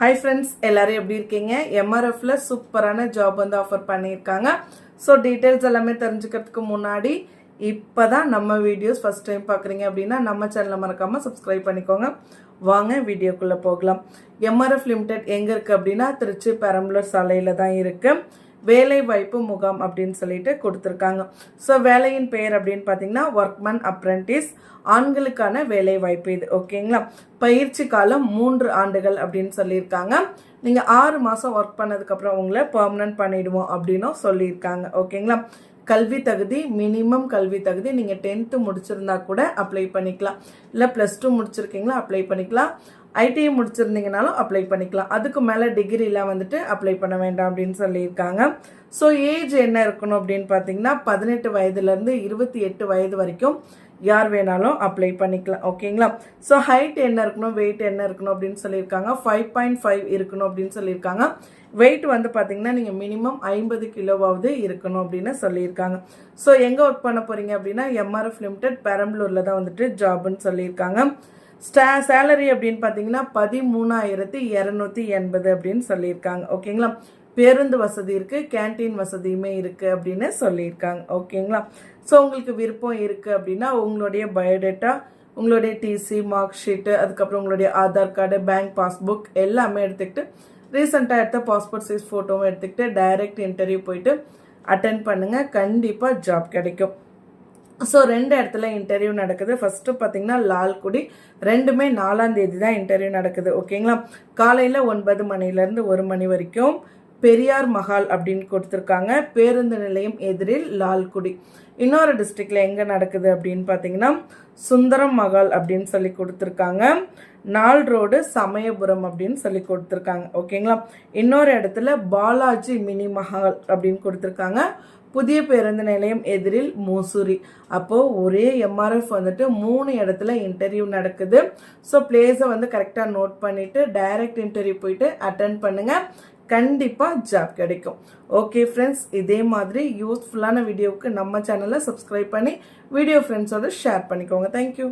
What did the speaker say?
Hi friends எல்லாரும் எப்படி இருக்கீங்க? எம்ஆர்எஃப்ல சூப்பரான ஜாப் வந்து ஆஃபர் பண்ணியிருக்காங்க. ஸோ டீட்டெயில்ஸ் எல்லாமே தெரிஞ்சுக்கிறதுக்கு முன்னாடி இப்போ தான் நம்ம வீடியோஸ் ஃபஸ்ட் டைம் பார்க்குறீங்க அப்படின்னா நம்ம சேனலை மறக்காமல் சப்ஸ்கிரைப் பண்ணிக்கோங்க. வாங்க வீடியோக்குள்ளே போகலாம். எம்ஆர்எஃப் லிமிடெட் எங்கே இருக்குது அப்படின்னா திருச்சி பெரம்பலூர் சாலையில் தான் இருக்குது வேலை வாய்ப்பு முகாம் அப்படின்னு சொல்லிட்டு கொடுத்துருக்காங்க. ஸோ வேலையின் பெயர் அப்படின்னு பார்த்தீங்கன்னா ஒர்க்மேன் அப்ரெண்டிஸ் ஆண்களுக்கான வேலை வாய்ப்பு இது ஓகேங்களா? பயிற்சி காலம் மூன்று ஆண்டுகள் அப்படின்னு சொல்லியிருக்காங்க. நீங்கள் ஆறு மாதம் ஒர்க் பண்ணதுக்கப்புறம் உங்களை பர்மனன்ட் பண்ணிடுவோம் அப்படின்னும் சொல்லியிருக்காங்க ஓகேங்களா? கல்வி தகுதி மினிமம் கல்வி தகுதி நீங்கள் டென்த்து முடிச்சிருந்தா கூட அப்ளை பண்ணிக்கலாம். இல்லை ப்ளஸ் டூ முடிச்சிருக்கீங்களா அப்ளை பண்ணிக்கலாம். ஐடிஐ முடிச்சிருந்தீங்கனாலும் அப்ளை பண்ணிக்கலாம். அதுக்கு மேலே டிகிரிலாம் வந்துட்டு அப்ளை பண்ண வேண்டாம் அப்படின்னு சொல்லியிருக்காங்க. ஸோ ஏஜ் என்ன இருக்கணும் அப்படின்னு பார்த்தீங்கன்னா பதினெட்டு வயதுலேருந்து இருபத்தி எட்டு வயது வரைக்கும் யார் வேணாலும் அப்ளை பண்ணிக்கலாம் ஓகேங்களா ஸோ ஹைட் என்ன இருக்கணும் வெயிட் என்ன இருக்கணும் அப்படின்னு சொல்லியிருக்காங்க. ஃபைவ் பாயிண்ட் ஃபைவ் இருக்கணும் அப்படின்னு சொல்லியிருக்காங்க. வெயிட் வந்து பார்த்தீங்கன்னா நீங்கள் மினிமம் ஐம்பது கிலோவாவது இருக்கணும் அப்படின்னு சொல்லியிருக்காங்க. ஸோ எங்கே ஒர்க் பண்ண போகிறீங்க அப்படின்னா எம்ஆர்எஃப் லிமிடெட் பெரம்பலூரில் தான் வந்துட்டு ஜாப்னு சொல்லியிருக்காங்க. ஸ்டா சேலரி அப்படின்னு பார்த்தீங்கன்னா பதிமூணாயிரத்தி இரநூத்தி எண்பது அப்படின்னு சொல்லியிருக்காங்க ஓகேங்களா பேருந்து வசதி இருக்குது கேன்டீன் வசதியுமே இருக்குது அப்படின்னு சொல்லியிருக்காங்க. ஓகேங்களா ஸோ உங்களுக்கு விருப்பம் இருக்குது அப்படின்னா உங்களுடைய பயோடேட்டா உங்களுடைய டிசி மார்க் ஷீட்டு அதுக்கப்புறம் உங்களுடைய ஆதார் கார்டு பேங்க் பாஸ்புக் எல்லாமே எடுத்துக்கிட்டு ரீசெண்டாக எடுத்த பாஸ்போர்ட் சைஸ் ஃபோட்டோவும் எடுத்துக்கிட்டு டைரக்ட் இன்டர்வியூ போயிட்டு அட்டன் பண்ணுங்கள் கண்டிப்பாக ஜாப் கிடைக்கும். ஸோ ரெண்டு இடத்துல இன்டர்வியூ நடக்குது. ஃபஸ்ட்டு பார்த்தீங்கன்னா லால்குடி. ரெண்டுமே நாலாம் தேதி தான் இன்டர்வியூ நடக்குது. ஓகேங்களா காலையில் ஒன்பது மணிலேருந்து ஒரு மணி வரைக்கும் பெரியார் மஹால் அப்படின்னு கொடுத்துருக்காங்க. பேருந்து நிலையம் எதிரில் லால்குடி. இன்னொரு டிஸ்ட்ரிக்டில் எங்கே நடக்குது அப்படின்னு பார்த்தீங்கன்னா சுந்தரம் மகால் அப்படின்னு சொல்லி கொடுத்துருக்காங்க. நாள் ரோடு சமயபுரம் அப்படின்னு சொல்லி கொடுத்துருக்காங்க. ஓகேங்களா இன்னொரு இடத்துல பாலாஜி மினி மஹால் அப்படின்னு கொடுத்துருக்காங்க. புதிய பேருந்து நிலையம் எதிரில் மூசூரி. அப்போது ஒரே எம்ஆர்எஃப் வந்துட்டு மூணு இடத்துல இன்டர்வியூ நடக்குது. ஸோ பிளேஸை வந்து கரெக்டாக நோட் பண்ணிவிட்டு டைரக்ட் இன்டர்வியூ போயிட்டு அட்டன் பண்ணுங்கள் கண்டிப்பாக ஜாப் கிடைக்கும். ஓகே ஃப்ரெண்ட்ஸ் இதே மாதிரி யூஸ்ஃபுல்லான வீடியோவுக்கு நம்ம சேனலை சப்ஸ்கிரைப் பண்ணி வீடியோ ஃப்ரெண்ட்ஸோட ஷேர் பண்ணிக்கோங்க. தேங்க்யூ